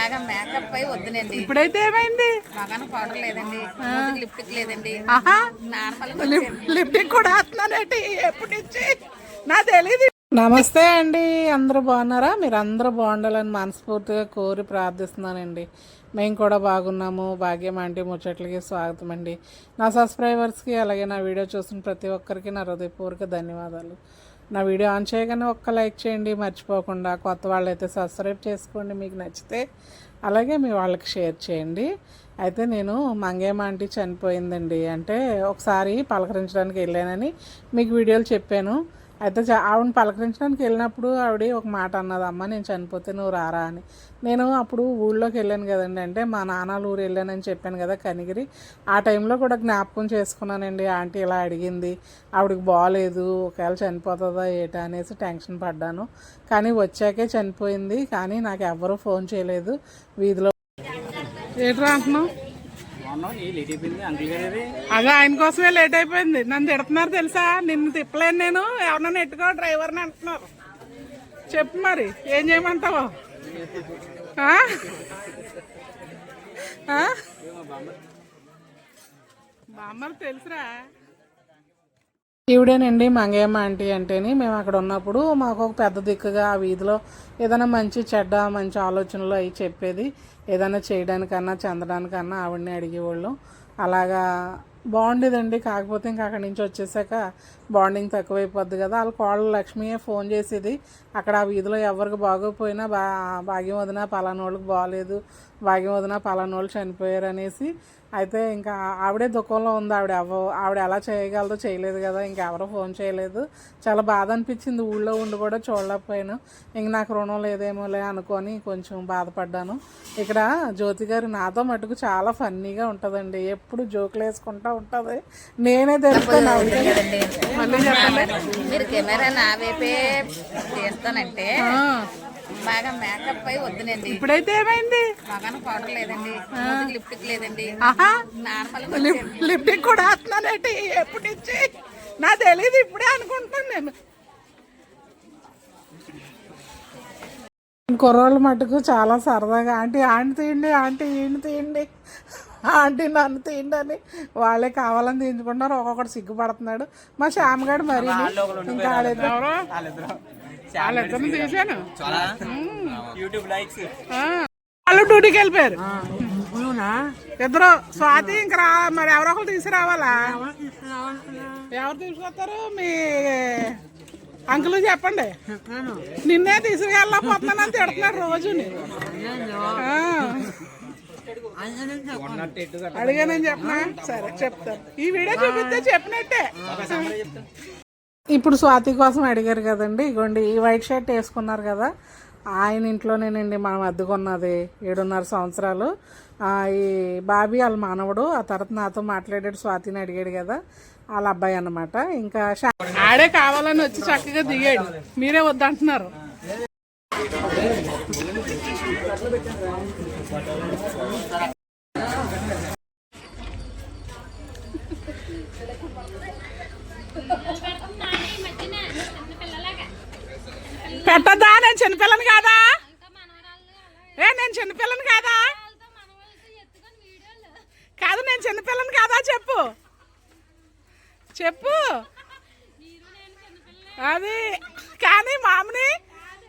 బాగా మేకప్ అయి వద్దునండి ఇప్పుడైతే ఏమైంది? మగాన పౌడర్ లేదండి మూతికి లిప్టిక్ లేదండి. ఆహా. నార్మల్ లిప్ లిప్టిక్ కూడా వేస్తున్నానండి ఎప్పటి నుంచి? నా తెలియదు నమస్తే అండి. అందరూ బాగున్నారా? మీరు అందరూ బాగుండాలని మనస్ఫూర్తిగా కోరి ప్రార్థిస్తున్నానండి. మేము కూడా బాగున్నాము. భాగ్యం ఆంటీ ముచ్చట్లకి స్వాగతం అండి. నా సబ్స్క్రైబర్స్కి అలాగే నా వీడియో చూసిన ప్రతి ఒక్కరికి నా హృదయపూర్వక ధన్యవాదాలు. నా వీడియో ఆన్ చేయగానే ఒక్క లైక్ చేయండి మర్చిపోకుండా కొత్త వాళ్ళైతే సబ్స్క్రైబ్ చేసుకోండి మీకు నచ్చితే అలాగే మీ వాళ్ళకి షేర్ చేయండి. అయితే నేను మంగేమ ఆంటీ చనిపోయిందండి. అంటే ఒకసారి పలకరించడానికి వెళ్ళానని మీకు వీడియోలు చెప్పాను. అయితే చ- ఆవిడని పలకరించడానికి వెళ్ళినప్పుడు ఆవిడ ఒక మాట అన్నది అమ్మ నేను చనిపోతే నువ్వు రారా అని. నేను అప్పుడు ఊళ్ళోకి వెళ్ళాను కదండి. అంటే మా నాన్నల ఊరు వెళ్ళానని చెప్పాను కదా కనిగిరి. ఆ టైంలో కూడా జ్ఞాపకం చేసుకున్నానండి ఆంటీ ఇలా అడిగింది ఆవిడకి బాగాలేదు ఒకవేళ చనిపోతుందా ఏటా అనేసి టెన్షన్ పడ్డాను. కానీ వచ్చాకే చనిపోయింది. కానీ నాకు ఎవ్వరూ ఫోన్ చేయలేదు. వీధిలో ఏట్రా అంటున్నావు? అదే ఆయన కోసమే లేట్ అయిపోయింది. నన్ను తిడుతున్నారు తెలుసా? నిన్ను తిప్పలేను నేను. ఎవరన్నా ఎట్టుకో డ్రైవర్ని అంటున్నారు. చెప్పు మరి ఏం చేయమంటావు? బామ్మలు తెలుసురా. ఈవిడేనండి మంగేమ్మ ఆంటీ అంటేని. మేము అక్కడ ఉన్నప్పుడు మాకు ఒక పెద్ద దిక్కుగా ఆ వీధిలో ఏదైనా మంచి చెడ్డ మంచి ఆలోచనలు అవి చెప్పేది. ఏదైనా చేయడానికన్నా చెందడానికన్నా ఆవిడని అడిగేవాళ్ళు. అలాగా బాగుండేదండి. కాకపోతే ఇంకా అక్కడి నుంచి వచ్చేసాక బాండింగ్ తక్కువైపోద్ది కదా. వాళ్ళ కోళ్ళ లక్ష్మియే ఫోన్ చేసేది. అక్కడ ఆ వీధిలో ఎవరికి బాగోపోయినా బా భాగ్యం వదిన పలానోళ్ళకి వాళ్ళకి బాగాలేదు భాగ్యం వదిన పలానోళ్ళు వాళ్ళు చనిపోయారు అనేసి. అయితే ఇంకా ఆవిడే దుఃఖంలో ఉంది. ఆవిడ ఎవ ఆవిడ ఎలా చేయగలదో చేయలేదు కదా. ఇంకెవరో ఫోన్ చేయలేదు. చాలా బాధ అనిపించింది. ఊళ్ళో ఉండి కూడా చూడలేకపోయాను. ఇంక నాకు రుణం లేదేమోలే అనుకొని కొంచెం బాధపడ్డాను. ఇక్కడ జ్యోతి గారు నాతో మటుకు చాలా ఫన్నీగా ఉంటుందండి. ఎప్పుడు జోకులు వేసుకుంటా ఉంటుంది. నేనే మళ్ళీ చెప్పండి. మీరు కెమెరా నా వైపే బాగా మేకప్ అయి వద్దునండి ఇప్పుడైతే ఏమైంది? పౌడర్ లేదండి. లిప్టిక్ లేదండి. నార్మల్ లిప్ లిప్టిక్ కూడా వేస్తున్నానండి ఎప్పటి నుంచి? నా తెలియదు ఇప్పుడే అనుకుంటున్నాను నేను. కుర్రోళ్ళు మటుకు చాలా సరదాగా ఆంటీ ఆంటీ తీయండి ఆంటీ ఈయన తీయండి ఆంటీ నన్ను తీయండి అని వాళ్ళే కావాలని తీయించుకుంటున్నారు ఒక్కొక్కటి సిగ్గుపడుతున్నాడు. మా శ్యామగాడు మరి ఇంకా వాళ్ళిద్దరు. తీసాను వాళ్ళు డ్యూటీకి వెళ్ళిపోయారు. ఇద్దరు స్వాతి ఇంకా రా మరి ఎవరో ఒకరు తీసుకురావాలా? ఎవరు తీసుకొస్తారు? మీ అంకుల్ చెప్పండి. నిన్నే తీసుకెళ్ళకపోతున్నానని తిడుతున్నారు రోజు అడిగానని చెప్పనా? సరే చెప్తాను ఈ వీడియో చూపిస్తే చెప్పినట్టే. ఇప్పుడు స్వాతి కోసం అడిగారు కదండి ఇగోండి ఈ వైట్ షర్ట్ వేసుకున్నారు కదా ఆయన ఇంట్లోనేనండి మనం అద్దుకున్నది ఏడున్నర సంవత్సరాలు. ఆ, ఈ బాబీ వాళ్ళ మానవుడు ఆ తర్వాత నాతో మాట్లాడాడు స్వాతిని అడిగాడు కదా వాళ్ళ అబ్బాయి అన్నమాట. ఇంకా ఆడే కావాలని వచ్చి చక్కగా దిగాడు. మీరే వద్దంటున్నారు. పెట్టద్దా నేను చిన్నపిల్లని కాదా? ఏ నేను చిన్నపిల్లని కాదా? కాదు నేను చిన్నపిల్లని కాదా చెప్పు? చెప్పు. అది కానీ మామని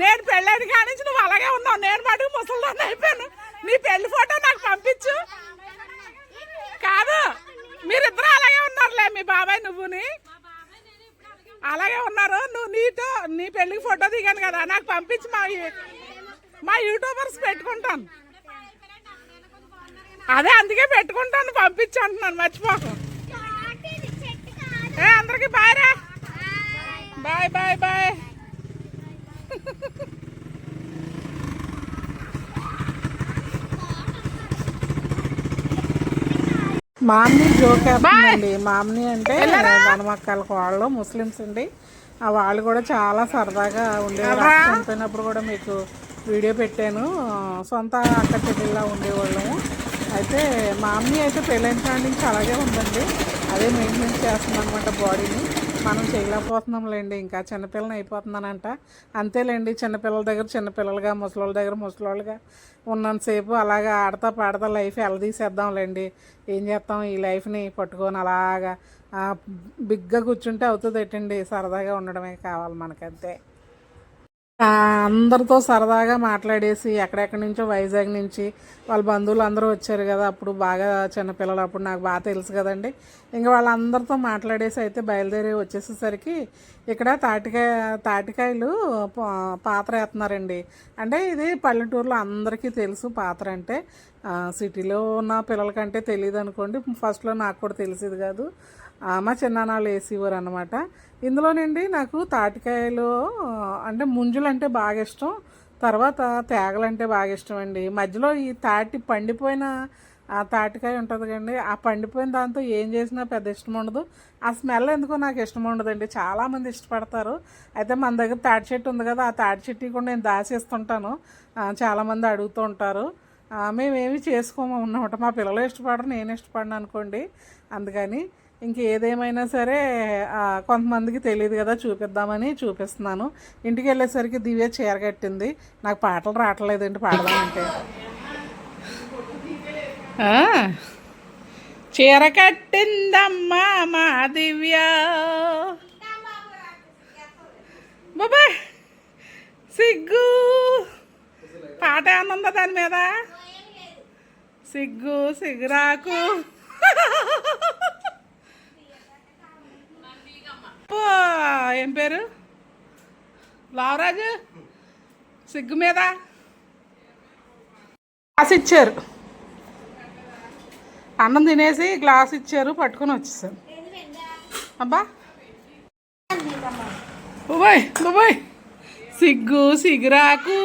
నేను పెళ్ళైన కానించి నువ్వు అలాగే ఉన్నావు. నేను మటుకు ముసలిదాన్ని అయిపోయాను. నీ పెళ్ళి ఫోటో నాకు పంపించు. కాదు మీరిద్దరు అలాగే ఉన్నారులే మీ బాబాయ్ నువ్వుని. అలాగే ఉన్నారు. నువ్వు నీతో నీ పెళ్ళికి ఫోటో దిగాను కదా నాకు పంపించి మా మా యూట్యూబర్స్ పెట్టుకుంటాను. అదే అందుకే పెట్టుకుంటాను పంపించి అంటున్నాను మర్చిపోకు. ఏ అందరికి బాయ్ రా. Bye bye bye. మామ్ని జోక్ వేస్తుందండి. మామ్ని అంటే మనమక్కల వాళ్ళు ముస్లిమ్స్ అండి. ఆ వాళ్ళు కూడా చాలా సరదాగా ఉండేవారు చనిపోయినప్పుడు కూడా మీకు వీడియో పెట్టాను. సొంత అక్క చెల్లెల్లా ఉండేవాళ్ళము అయితే మా అమ్మ అయితే పెళ్ళైన కాడి నుంచి అలాగే ఉందండి. అదే మెయింటెనెన్స్ చేస్తుంది అనమాట బాడీని. మనం చేయలేకపోతున్నాంలేండి. ఇంకా చిన్నపిల్లని అయిపోతున్నానంట. అంతేలేండి చిన్నపిల్లల దగ్గర చిన్నపిల్లలుగా ముసలోళ్ళ దగ్గర ముసలోళ్ళుగా ఉన్నంతసేపు అలాగా ఆడతా పాడతా లైఫ్ ఎలదీసేద్దాంలేండి ఏం చేస్తాం? ఈ లైఫ్ని పట్టుకొని అలాగా బిగ్గా కూర్చుంటే అవుతుంది ఎట్టండి సరదాగా ఉండడమే కావాలి మనకంతే. అందరితో సరదాగా మాట్లాడేసి ఎక్కడెక్కడి నుంచో వైజాగ్ నుంచి వాళ్ళ బంధువులు అందరూ వచ్చారు కదా అప్పుడు బాగా చిన్నపిల్లలు అప్పుడు నాకు బాగా తెలుసు కదండి. ఇంకా వాళ్ళందరితో మాట్లాడేసి అయితే బయలుదేరి వచ్చేసేసరికి ఇక్కడ తాటికాయ తాటికాయలు పాత్ర వేస్తున్నారండి. అంటే ఇది పల్లెటూరులో అందరికీ తెలుసు పాత్ర అంటే. సిటీలో ఉన్న పిల్లలకంటే తెలియదు అనుకోండి ఫస్ట్లో నాకు కూడా తెలిసేది కాదు. మా చిన్నానాళ్ళు వేసేవారు అనమాట ఇందులోనండి నాకు తాటికాయలు అంటే ముంజులు అంటే బాగా ఇష్టం. తర్వాత తేగలు అంటే బాగా ఇష్టం అండి. మధ్యలో ఈ తాటి పండిపోయిన ఆ తాటికాయ ఉంటుంది కండి ఆ పండిపోయిన దాంతో ఏం చేసినా పెద్ద ఇష్టం ఉండదు. ఆ స్మెల్ ఎందుకో నాకు ఇష్టం ఉండదండి. చాలామంది ఇష్టపడతారు. అయితే మన దగ్గర తాటి చెట్టు ఉంది కదా ఆ తాటి చెట్టు కూడా నేను దాచేస్తుంటాను. చాలామంది అడుగుతూ ఉంటారు. మేమేమి చేసుకోము అన్నమాట. మా పిల్లలు ఇష్టపడరు నేను ఇష్టపడను అనుకోండి. అందుకని ఇంకేదేమైనా సరే కొంతమందికి తెలియదు కదా చూపిద్దామని చూపిస్తున్నాను. ఇంటికి వెళ్ళేసరికి దివ్య చీర కట్టింది. నాకు పాటలు రావట్లేదండి పాడదామంటే. చీర కట్టిందమ్మా మా దివ్య. బాబా సిగ్గు. పాట ఏమన్నా దాని మీద? సిగ్గు సిగురాకు ఏం పేరు? లావరాజు? సిగ్గు మీద? గ్లాస్ ఇచ్చారు. అన్నం తినేసి గ్లాస్ ఇచ్చారు పట్టుకొని వచ్చేసాను అబ్బా. బాబాయ్ బాబాయ్. సిగ్గు సిగురాకు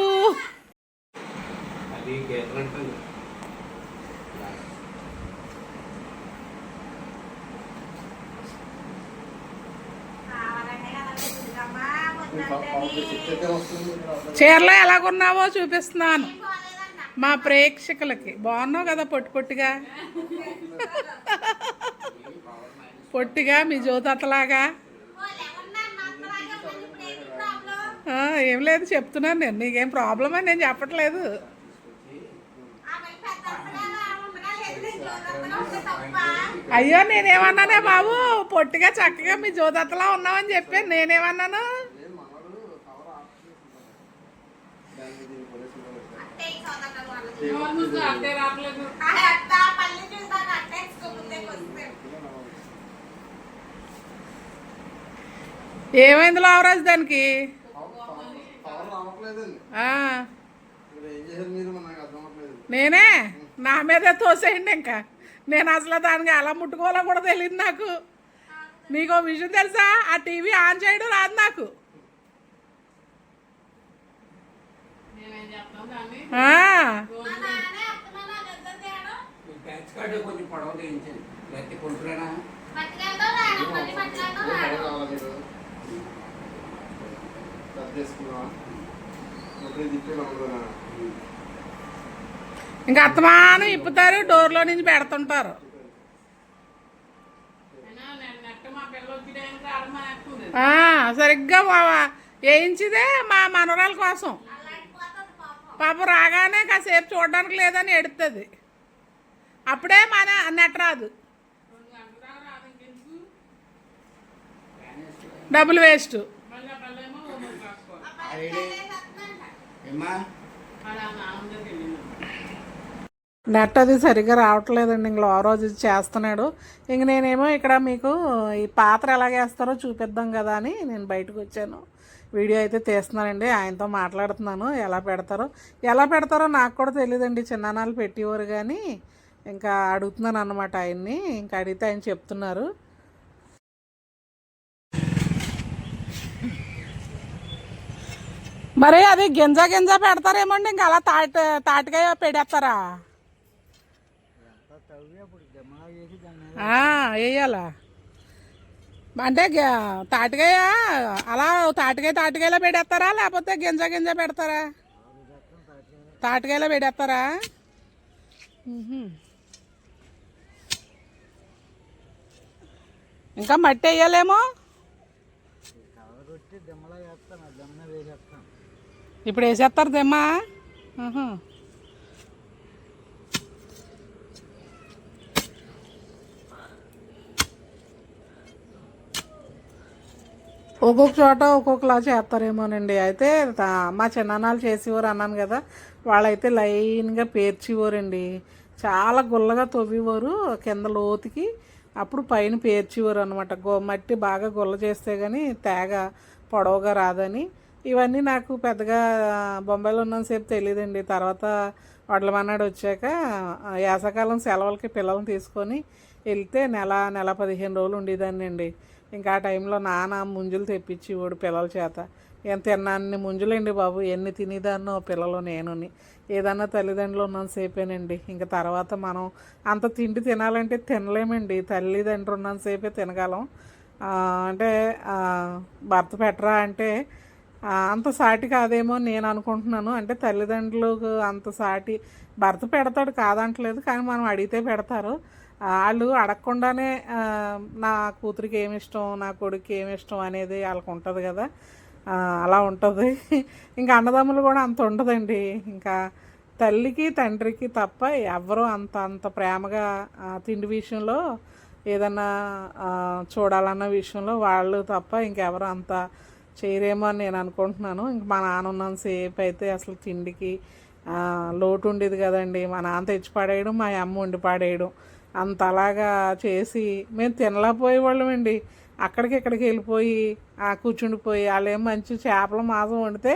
చీరలో ఎలాగున్నావో చూపిస్తున్నాను. మా ప్రేక్షకులకి. బాగున్నావు కదా పొట్టి పొట్టిగా? పొట్టిగా మీ జ్యోతలాగా ఏం లేదు చెప్తున్నాను నేను. నీకేం ప్రాబ్లం అని నేను చెప్పట్లేదు. అయ్యో నేనేమన్నానే బాబు? పొట్టిగా చక్కగా మీ జ్యోతలా ఉన్నావని చెప్పాను. నేనేమన్నాను? ఏమైంది లావరాజు దానికి? నేనే? నా మీదే తోసేయండి ఇంకా. నేను అసలు దానికి ఎలా ముట్టుకోవాలో కూడా తెలియదు నాకు. మీకు విషయం తెలుసా? ఆ టీవీ ఆన్ చేయడం రాదు నాకు. ఇంకా అత్తమానం ఇప్పుతారు డోర్లో నుంచి పెడుతుంటారు. ఆ, సరిగ్గా వేయించిదే మా మనవరాల కోసం. పాపం రాగానే కాసేపు చూడడానికి లేదని ఎడుతుంది. అప్పుడే మన నెట్ రాదు. డబ్బులు వేస్ట్. నెట్ అది సరిగ్గా రావట్లేదండి ఇంక ఆ రోజు చేస్తున్నాడు. ఇంక నేనేమో ఇక్కడ మీకు ఈ పాత్ర ఎలా వేస్తారో చూపిద్దాం కదా అని నేను బయటకు వచ్చాను. వీడియో అయితే తీస్తున్నానండి ఆయనతో మాట్లాడుతున్నాను. ఎలా పెడతారో ఎలా పెడతారో నాకు కూడా తెలియదండి చిన్ననాలు పెట్టేవారు కానీ ఇంకా అడుగుతున్నాను అనమాట ఆయన్ని. ఇంకా అడిగితే ఆయన చెప్తున్నారు. మరి అది గింజ గింజ పెడతారేమోండి. ఇంకా అలా తాటి తాటికాయ పెడేస్తారా? వేయాలా? అంటే తాటికాయ అలా తాటికాయ తాటికాయలో పెడేస్తారా? లేకపోతే గింజ గింజ పెడతారా? తాటికాయలో పెడేస్తారా. ఇంకా మట్టి వేయాలేమో? ఇప్పుడు వేసేస్తారు దెమ్మా? ఒక్కొక్క చోట ఒక్కొక్కలా చేస్తారేమోనండి. అయితే మా చిన్నానాలు చేసేవారు అన్నాను కదా వాళ్ళైతే లైన్గా పేర్చేవారండి. చాలా గుల్లగా తవ్వేవారు కింద లోతుకి అప్పుడు పైన పేర్చేవారు అనమాట గో మట్టి బాగా గుల్ల చేస్తే కానీ తేగ పొడవుగా రాదని. ఇవన్నీ నాకు పెద్దగా బొంబాయిలో ఉన్నంతసేపు తెలియదండి తర్వాత వడ్ల మన్నాడు వచ్చాక వేసకాలం సెలవులకి పిల్లల్ని తీసుకొని వెళ్తే నెల నెల పదిహేను రోజులు ఉండేదాన్ని అండి ఇంకా ఆ టైంలో నాన్న ముంజులు తెప్పించి వాడు పిల్లల చేత. ఏం తిన్నాన్ని ముంజులండి బాబు. ఎన్ని తినేదాన్నో పిల్లలు నేనుని. ఏదన్నా తల్లిదండ్రులు ఉన్నంతసేపేనండి ఇంకా తర్వాత మనం అంత తిండి తినాలంటే తినలేమండి. తల్లిదండ్రులు ఉన్నంతసేపే తినగలం. అంటే భర్త పెట్టరా అంటే అంత సాటి కాదేమో నేను అనుకుంటున్నాను. అంటే తల్లిదండ్రులకు అంత సాటి భర్త పెడతాడు కాదంటలేదు. కానీ మనం అడిగితే పెడతారు. వాళ్ళు అడగకుండానే నా కూతురికి ఏమి ఇష్టం నా కొడుకు ఏమి ఇష్టం అనేది వాళ్ళకి ఉంటుంది కదా. అలా ఉంటుంది. ఇంకా అన్నదమ్ములు కూడా అంత ఉండదండి. ఇంకా తల్లికి తండ్రికి తప్ప ఎవరు అంత అంత ప్రేమగా తిండి విషయంలో ఏదన్నా చూడాలన్న విషయంలో వాళ్ళు తప్ప ఇంకెవరు అంత చేయరేమో అని నేను అనుకుంటున్నాను. ఇంక మా నాన్న ఉన్నంతసేపు అయితే అసలు తిండికి లోటు ఉండేది కదండి. మా నాన్న తెచ్చి పాడేయడం మా అమ్మ వండి పాడేయడం. అంత అలాగా చేసి మేము తినలేకపోయే వాళ్ళమండి అక్కడికి ఇక్కడికి వెళ్ళిపోయి ఆ కూర్చుండిపోయి వాళ్ళేమో మంచి చేపల మాసం వండితే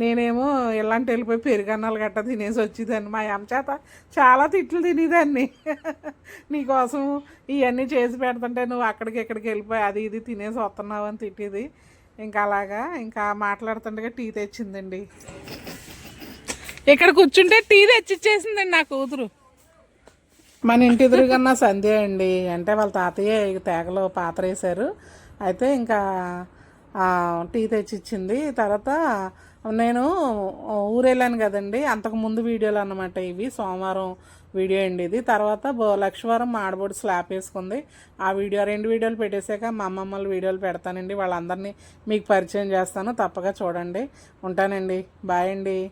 నేనేమో ఇలాంటి వెళ్ళిపోయి పెరుగన్నాలు గట్ట తినేసి వచ్చేదాన్ని. మా అమ్మ చేత చాలా తిట్లు తినేదాన్ని. నీకోసం ఇవన్నీ చేసి పెడుతుంటే నువ్వు అక్కడికి ఇక్కడికి వెళ్ళిపోయి అది ఇది తినేసి వస్తున్నావు అని తిట్టేది. ఇంకా అలాగా ఇంకా మాట్లాడుతుండగా టీ తెచ్చిందండి. ఇక్కడ కూర్చుంటే టీ తెచ్చిచ్చేసిందండి నా కూతురు. మన ఇంటి ఎదురుగన్నా సంధ్య అండి. అంటే వాళ్ళ తాతయ్య తేగలో పాత్ర వేశారు అయితే ఇంకా టీ తెచ్చిచ్చింది. తర్వాత నేను ఊరెళ్ళాను కదండి. అంతకు ముందు వీడియోలు అన్నమాట ఇవి. సోమవారం వీడియో అండి ఇది. తర్వాత బో- లక్షవారం మా స్లాబ్ స్లాప్ వేసుకుంది. ఆ వీడియో రెండు వీడియోలు పెట్టేశాక మా అమ్మమ్మలు వీడియోలు పెడతానండి. వాళ్ళందరినీ మీకు పరిచయం చేస్తాను. తప్పగా చూడండి. ఉంటానండి. బాయ్ అండి.